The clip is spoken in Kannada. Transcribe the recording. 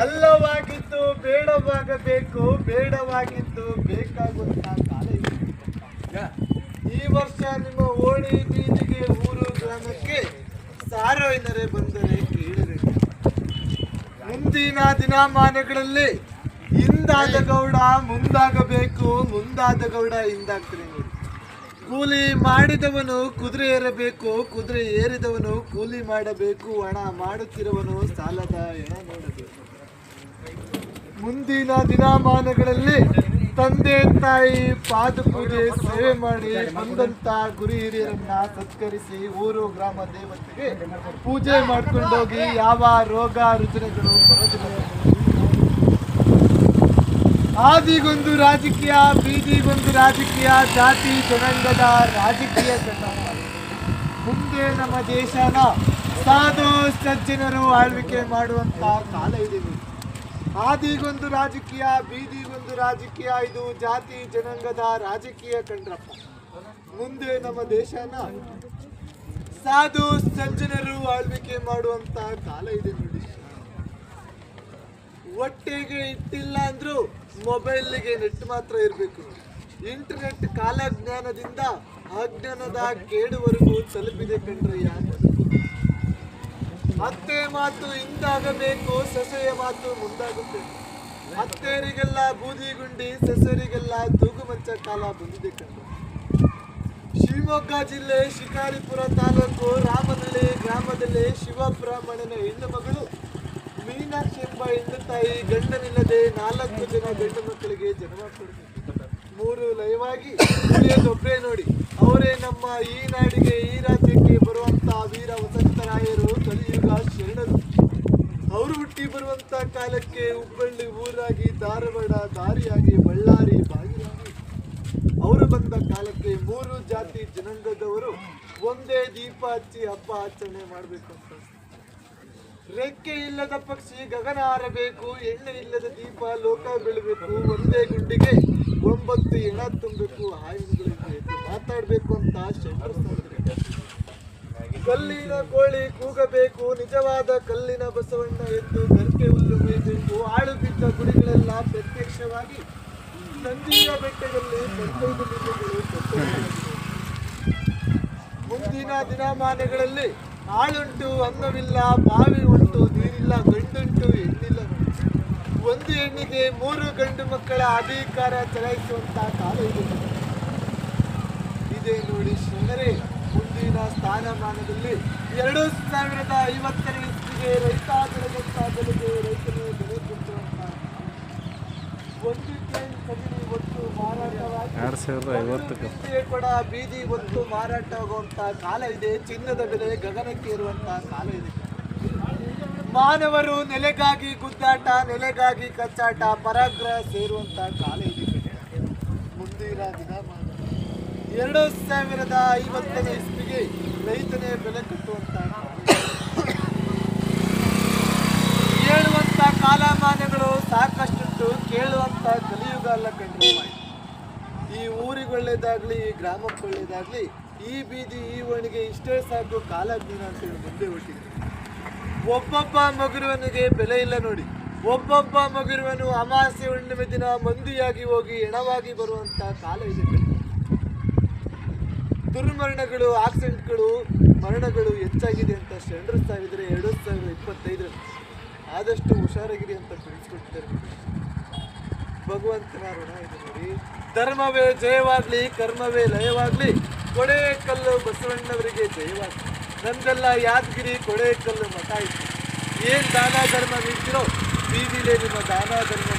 ಅಲ್ಲವಾಗಿದ್ದು ಬೇಡವಾಗಬೇಕು ಬೇಡವಾಗಿದ್ದು ಬೇಕಾಗುವಂತ ಕಾಲ ಈ ವರ್ಷ ನಿಮ್ಮ ಓಣಿ ಬೀದಿಗೆ ಊರು ಗ್ರಾಮಕ್ಕೆ ಸಾರೋಯಿನರೆ ಬಂದರೆ ಕೇಳಬೇಕು ಮುಂದಿನ ದಿನಮಾನಗಳಲ್ಲಿ ಹಿಂದಾದ ಗೌಡ ಮುಂದಾಗಬೇಕು ಮುಂದಾದ ಗೌಡ ಹಿಂದಾಗ್ತಾರೆ ಕೂಲಿ ಮಾಡಿದವನು ಕುದುರೆ ಏರಬೇಕು ಕುದುರೆ ಏರಿದವನು ಕೂಲಿ ಮಾಡಬೇಕು ಹಣ ಮಾಡುತ್ತಿರುವನು ಸಾಲದ ಹೆಣ ನೋಡಬೇಕು. ಮುಂದಿನ ದಿನಮಾನಗಳಲ್ಲಿ ತಂದೆ ತಾಯಿ ಪಾದ ಪೂಜೆ ಸೇವೆ ಮಾಡಿ ಬಂದಂತ ಗುರು ಹಿರಿಯರನ್ನ ಸತ್ಕರಿಸಿ ಊರು, ಗ್ರಾಮ, ದೇವತೆಗೆ ಪೂಜೆ ಮಾಡ್ಕೊಂಡೋಗಿ ಯಾವ ರೋಗ, ರುಜಿನಗಳು ಬರೋದಿಲ್ಲ. ಆದಿಗೊಂದು ರಾಜಕೀಯ, ಬೀದಿಗೊಂದು ರಾಜಕೀಯ, ಜಾತಿ, ಜನಾಂಗದ ರಾಜಕೀಯ ಮುಂದೆ ನಮ್ಮ ದೇಶನ ಸಾಧು ಸಜ್ಜನರು ಆಳ್ವಿಕೆ ಮಾಡುವಂತ ಕಾಲ ಇದೆ. ಆದಿಗೊಂದು ರಾಜಕೀಯ, ಬೀದಿಗೊಂದು ರಾಜಕೀಯ, ಇದು ಜಾತಿ, ಜನಾಂಗದ ರಾಜಕೀಯ ಕಂಡ್ರಪ್ಪ. ಮುಂದೆ ನಮ್ಮ ದೇಶನ ಸಾಧು ಸಜ್ಜನರು ಆಳ್ವಿಕೆ ಮಾಡುವಂತ ಕಾಲ ಇದೆ ನೋಡಿ. ಒಟ್ಟಿಗೆ ಇಟ್ಟಿಲ್ಲ ಅಂದ್ರೂ ಮೊಬೈಲ್ಗೆ ನೆಟ್ ಮಾತ್ರ ಇರಬೇಕು. ಇಂಟರ್ನೆಟ್ ಕಾಲಜ್ಞಾನದಿಂದ ಅಜ್ಞಾನದ ಕೇಡುವರೆಗೂ ತಲುಪಿದೆ ಕಣ್ರಯ್ಯ. ಅತ್ತೆ ಮಾತು ಹಿಂದಾಗಬೇಕು ಸೊಸೆಯ ಮಾತು ಮುಂದಾಗುತ್ತೆ ಅತ್ತೆಯರಿಗೆಲ್ಲ ಬೂದಿ ಗುಂಡಿ ಸೊಸೆಯರಿಗೆಲ್ಲ ತೂಗುಮಂಚ ಕಾಲ ಬಂದಿದೆ ಕಂಡು. ಶಿವಮೊಗ್ಗ ಜಿಲ್ಲೆ ಶಿಕಾರಿಪುರ ತಾಲೂಕು ರಾಮನಳ್ಳಿ ಗ್ರಾಮದಲ್ಲಿ ಶಿವಬ್ರಾಹ್ಮಣನ ಹೆಣ್ಣು ಮಗಳು ಮೀನಾಕ್ಷಿ ಎಂಬ ಹೆಣ್ಣು ತಾಯಿ ಗಂಡನಿಲ್ಲದೆ ನಾಲ್ಕು ಜನ ಗಂಡು ಮಕ್ಕಳಿಗೆ ಜನ್ಮ ಕೊಡುತ್ತೆ ಮೂರು ಲಯವಾಗಿ ಒಬ್ಬರೇ ನೋಡಿ, ಅವರೇ ನಮ್ಮ ಈ ನಾಡಿಗೆ ಈ ರಾಜ್ಯಕ್ಕೆ ಬರುವಂತ ವೀರ ವಸಂತರಾಯರು ಕಲಿಯುಗ ಶರಣರು ಅವರು ಹುಟ್ಟಿ ಕಾಲಕ್ಕೆ ಹುಬ್ಬಳ್ಳಿ ಊರಾಗಿ ಧಾರವಾಡ, ದಾರಿಯಾಗಿ ಬಳ್ಳಾರಿ, ಬಾಗಿಲಾಗಿ ಅವರು ಬಂದ ಕಾಲಕ್ಕೆ ಮೂರು ಜಾತಿ ಜನಾಂಗದವರು ಒಂದೇ ದೀಪ ಹಚ್ಚಿ ಹಬ್ಬ ಆಚರಣೆ ಮಾಡಬೇಕು ಅಂತ ರೆಕ್ಕೆ ಇಲ್ಲದ ಪಕ್ಷಿ ಗಗನ ಹಾರಬೇಕು, ಎಣ್ಣೆ ಇಲ್ಲದ ದೀಪ ಲೋಕ ಬೆಳಬೇಕು, ಒಂದೇ ಗುಂಡಿಗೆ ಒಂಬತ್ತು ಎಣ ತುಂಬಬೇಕು ಹಾಯಿಗಳಿಗೆ ಮಾತಾಡಬೇಕು ಅಂತ ಶಂಕರ ಸಾಕಿದ್ರು. ಕಲ್ಲಿನ ಕೋಳಿ ಕೂಗಬೇಕು, ನಿಜವಾದ ಕಲ್ಲಿನ ಬಸವಣ್ಣ ಎದ್ದು ಗರ್ಕೆ ಹುಲ್ಲು ಮೇಯಬೇಕು ಆಳು ಬಿದ್ದ ಗುಡಿಗಳೆಲ್ಲ ಪ್ರತ್ಯಕ್ಷವಾಗಿ ನಂದಿಯ ಬೆಟ್ಟದಲ್ಲಿ. ಮುಂದಿನ ದಿನಮಾನಗಳಲ್ಲಿ ಆಳುಂಟು ಅನ್ನವಿಲ್ಲ ಬಾವಿ ಉಂಟು, ನೀರಿಲ್ಲ, ಗಂಡುಂಟು, ಹೆಣ್ಣಿಲ್ಲ. ಒಂದು ಹೆಣ್ಣಿಗೆ ಮೂರು ಗಂಡು ಮಕ್ಕಳ ಅಧಿಕಾರ ಚಲಾಯಿಸುವಂತಹ ಕಾಲ ಇದೆ. ಇದೇ ನೋಡಿ ಶರಣರೇ ಮುಂದಿನ ಸ್ಥಾನಮಾನದಲ್ಲಿ ಎರಡು ಸಾವಿರದ ಐವತ್ತನೇ ಇಸ್ವಿಗೆ ರೈತ ಬೆಳೆದಂತ ರೈತರು ಬೆಲೆ ಕೊಟ್ಟುವಂತ ಒಂದು ಟ್ರೈನ್ ಆಗುವಂತ ಒಟ್ಟು ಮಾರಾಟವಾಗಿ ಕೂಡ ಬೀದಿ ಕಾಲ ಇದೆ. ಚಿನ್ನದ ಬೆಲೆ ಗಗನಕ್ಕೆ ಇರುವಂತ ಕಾಲ ಇದೆ. ಮಾನವರು ನೆಲೆಗಾಗಿ ಗುದ್ದಾಟ ನೆಲೆಗಾಗಿ ಕಚ್ಚಾಟ ಪರಾಗ್ರಹ ಸೇರುವಂತ ಕಾಲ ಇದೆ. ಮುಂದಿನ ದಿನಮಾನ ಎರಡು ಸಾವಿರದ ಐವತ್ತನೇ ಇಸ್ವಿಗೆ ರೈತನೇ ಬೆಲೆ ಕಟ್ಟುವಂತ ಕಾಲ. ಹೇಳುವಂತ ಕಾಲಮಾನಗಳು ಸಾಕಷ್ಟುಂಟು ಕೇಳುವಂತ ಕಲಿಯುಗ ಅಲ್ಲ ಕಂಡು ಈ ಊರಿಗೆ ಒಳ್ಳೇದಾಗ್ಲಿ ಈ ಗ್ರಾಮಕ್ಕೆ ಒಳ್ಳೇದಾಗ್ಲಿ ಈ ಬೀದಿ, ಈ ಒಣಿಗೆ ಇಷ್ಟೇ ಸಾಕು ಕಾಲಜ್ಞಾನ ಅಂತೇಳಿ ಮುಂದೆ ಹೊಟ್ಟಿದ್ರು ಒಬ್ಬೊಬ್ಬ ಮಗುರುವನಿಗೆ ಬೆಲೆ ಇಲ್ಲ ನೋಡಿ ಒಬ್ಬೊಬ್ಬ ಮಗುರುವನು ಅಮಾಸೆ ಹುಣ್ಣಿಮೆ ದಿನ ಮಂದಿಯಾಗಿ ಹೋಗಿ ಎಣವಾಗಿ ಬರುವಂತ ಕಾಲ ಇದೆ. ದುರ್ಮರಣಗಳು ಆಕ್ಸಿಡೆಂಟ್ಗಳು ಮರಣಗಳು ಹೆಚ್ಚಾಗಿದೆ ಅಂತ ಎರಡು ಸಾವಿದ್ರೆ ಎರಡು ಸಾವಿರದ ಇಪ್ಪತ್ತೈದರ ಆದಷ್ಟು ಹುಷಾರಾಗಿರಿ ಅಂತ ತಿಳಿಸ್ಕೊಟ್ಟಿದ್ದಾರೆ ಭಗವಂತನ ಋಣ ಇದೆ ನೋಡಿ. ಧರ್ಮವೇ ಜಯವಾಗಲಿ, ಕರ್ಮವೇ ಲಯವಾಗಲಿ ಕೊಡೆ ಕಲ್ಲು ಬಸವಣ್ಣವರಿಗೆ ಜಯವಾಗಲಿ. ನಂದೆಲ್ಲ ಯಾದಗಿರಿ ಕೊಡೆ ಕಲ್ಲು ಮಠ ಇತ್ತು ಏನು ದಾನ ಧರ್ಮ ನಿಂತಿರೋ, ಬೀದಿಲೇ ನಿಮ್ಮ ದಾನ ಧರ್ಮ